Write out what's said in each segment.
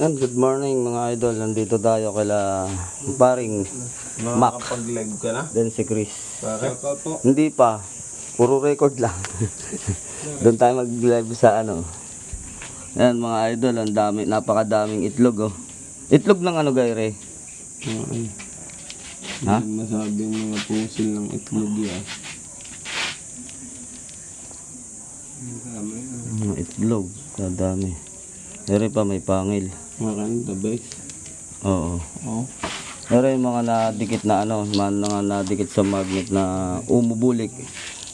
Yan, good morning mga idol. Nandito tayo kila paring Mac. Nakakapag-live ka na? Then si Chris. Bakit? po. Hindi pa. Puro record lang. Doon tayo mag-live sa ano. Yan mga idol, ang dami, napakadaming itlog oh. Itlog ng ano gayre? Okay. Ha? Hindi masabi ng mga pusil ng itlog yan. Mga itlog, kadami. Pero pa may pangil. Maganda, best. Oo. Oo. Pero yung mga nadikit na ano, mga nadikit sa magnet na umubulik.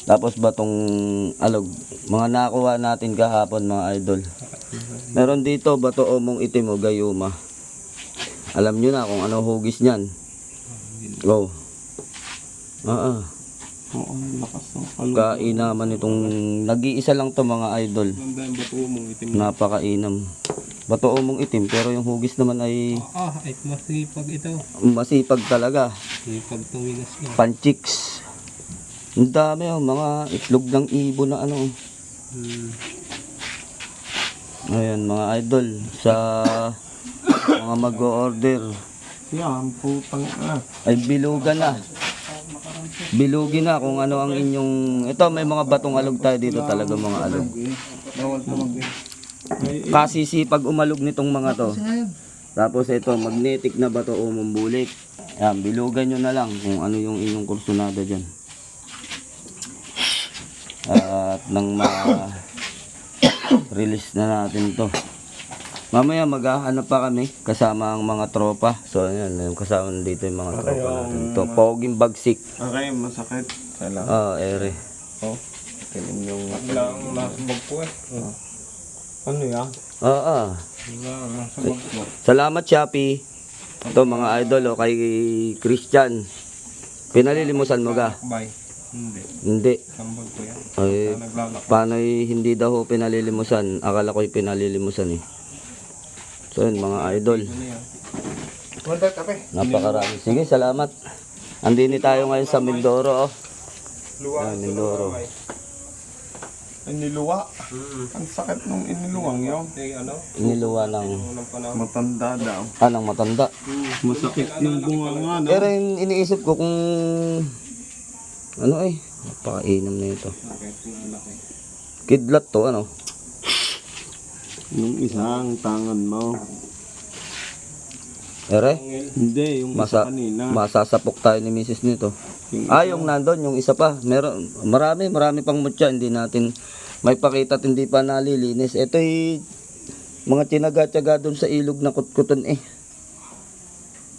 Tapos batong alog. Mga nakuha natin kahapon mga idol. Meron dito bato omong itim o gayuma. Alam nyo na kung ano hugis niyan. Go. Ah, ah. Oo, lakas ng kalong. Kainaman itong nag-iisa lang to mga idol. Yung bato mong itim. Pero yung hugis naman ay Ah, ay masipag ito. masipag talaga. Sipag tumigas na. Panchiks. Ang dami oh, mga itlog ng ibo na ano. Hmm. Ayan mga idol sa mga mag-order Yan, putang ah. ay bilugan na. Bilugin na kung ano ang inyong ito may mga batong alog tayo dito talaga mga alog. Bawal tumag Kasi sipag umalog nitong mga to. Tapos ito magnetic na bato o mambulik. Yan, bilugan nyo na lang kung ano yung inyong kursunada dyan. At nang ma-release na natin to. Mamaya maghahanap pa kami kasama ang mga tropa. So ayan, yung kasama dito yung mga tropa natin. To, Poging Bagsik. Okay, masakit. Kailangan. Ah, ere. Oh. Tilim yung... Kailangan nasabag ko eh. Ano yan? Ah, ah. Nasabag ko. Salamat, Shopee. Ito mga idol, oh, kay Christian. Pinalilimusan mo ga? Bye. Hindi. Hindi. Sambag ko yan. Ay, paano hindi daw ho pinalilimusan? Akala ko'y pinalilimusan eh. So yun, mga idol. Ano? Napakarami. Sige, salamat. Andini tayo ngayon sa Mindoro, oh. Luwa. Yan, Mindoro. Iniluwa. Ang sakit nung iniluwang yun. Eh, ano? Iniluwa ng. Matanda daw. ah, ng matanda. Masakit yung bunga nga, no? Pero yung iniisip ko kung, ano eh, napakainam na ito. Kidlat to, ano? Yung isang tangan mo. Ere, Hindi, yung Masa- isa kanina. masasapok tayo ni Mrs. nito. Yung Ah, yung nandun, yung isa pa. Meron, marami, marami pang mutya. Hindi natin may pakita at hindi pa nalilinis. Ito'y mga tinaga-tyaga doon sa ilog na kutkuton eh.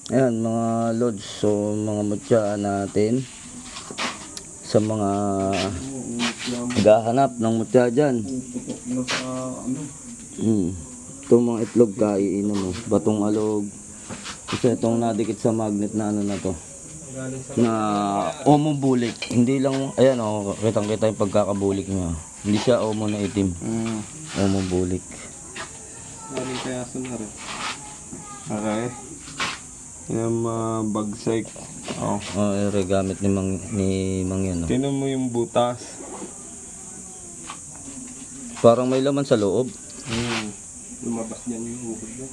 Ayan, mga lods. So, mga mutya natin. Sa mga naghahanap ng mutya dyan. ano. Hmm. Itong mga itlog kaiinom mo. Batong alog. Kasi itong nadikit sa magnet na ano na to. Na omo bulik. Hindi lang, ayan o, kitang kita yung pagkakabulik niya. Hindi siya omo na itim. Mm. Omo bulik. Galing kaya sa na rin. Okay. Yung mga bagsay. Oh. Oh, ere, gamit ni Mang, ni Mang yan. oh. Tinan mo yung butas. Parang may laman sa loob. Hmm. Lumabas niyan yung uhod niya.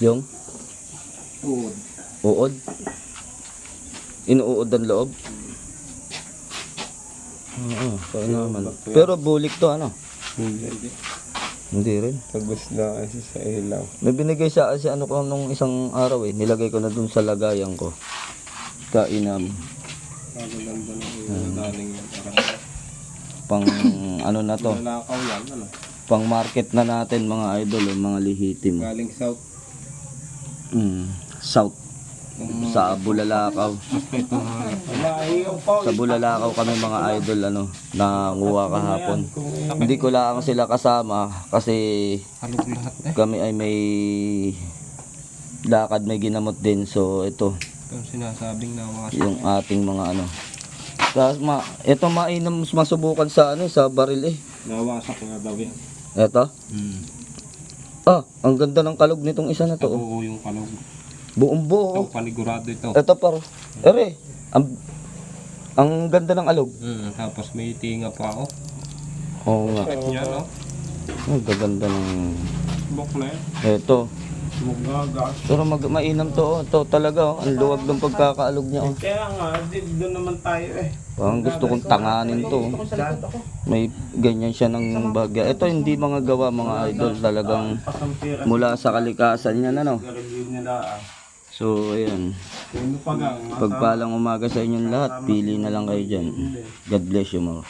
Yung Uhod. uod. Inuud ang loob. Oo, kaya naman. Pero bulik to ano? Hindi. Hindi rin. Tagos na kasi sa ilaw. May binigay sa si ano ko nung isang araw eh. Nilagay ko na dun sa lagayan ko. Kainam. Kagaganda na yung galing yan. Pang ano na to. Malakaw yan. Ano? Pang market na natin mga idol. mga lihitim. Galing south. Mm, south. Sa Bulalakaw. Sa Bulalakaw kami mga idol ano. Nanguha kahapon. Hindi ko lang sila kasama kasi eh. kami ay may lakad may ginamot din. So ito. Sinasabing na mga yung ating mga ano. Tapos ma, ito mainam masubukan sa ano sa baril eh. nawasak nga daw yan. Ito. Hmm. Ah, ang ganda ng kalog nitong isa na to. oh. Oo yung kalog. Buong buo. Ito, panigurado ito. Ito par. Ere, ang ang ganda ng alog. Hmm, tapos may tinga pa ako. Oo nga. Sakit niya, no? Ang gaganda ng na yan. ito. Magagas. Pero mag mainam to, oh. to talaga, oh. ang luwag ng pagkakaalog niya. Oh. Kaya nga, doon naman tayo eh. Parang gusto kong tanganin to. oh. May ganyan siya ng bagya. Ito hindi mga gawa mga idol, talagang mula sa kalikasan niya, ano. Review nila ah. So, ayan. Pagpalang umaga sa inyong lahat, pili na lang kayo dyan. God bless you more.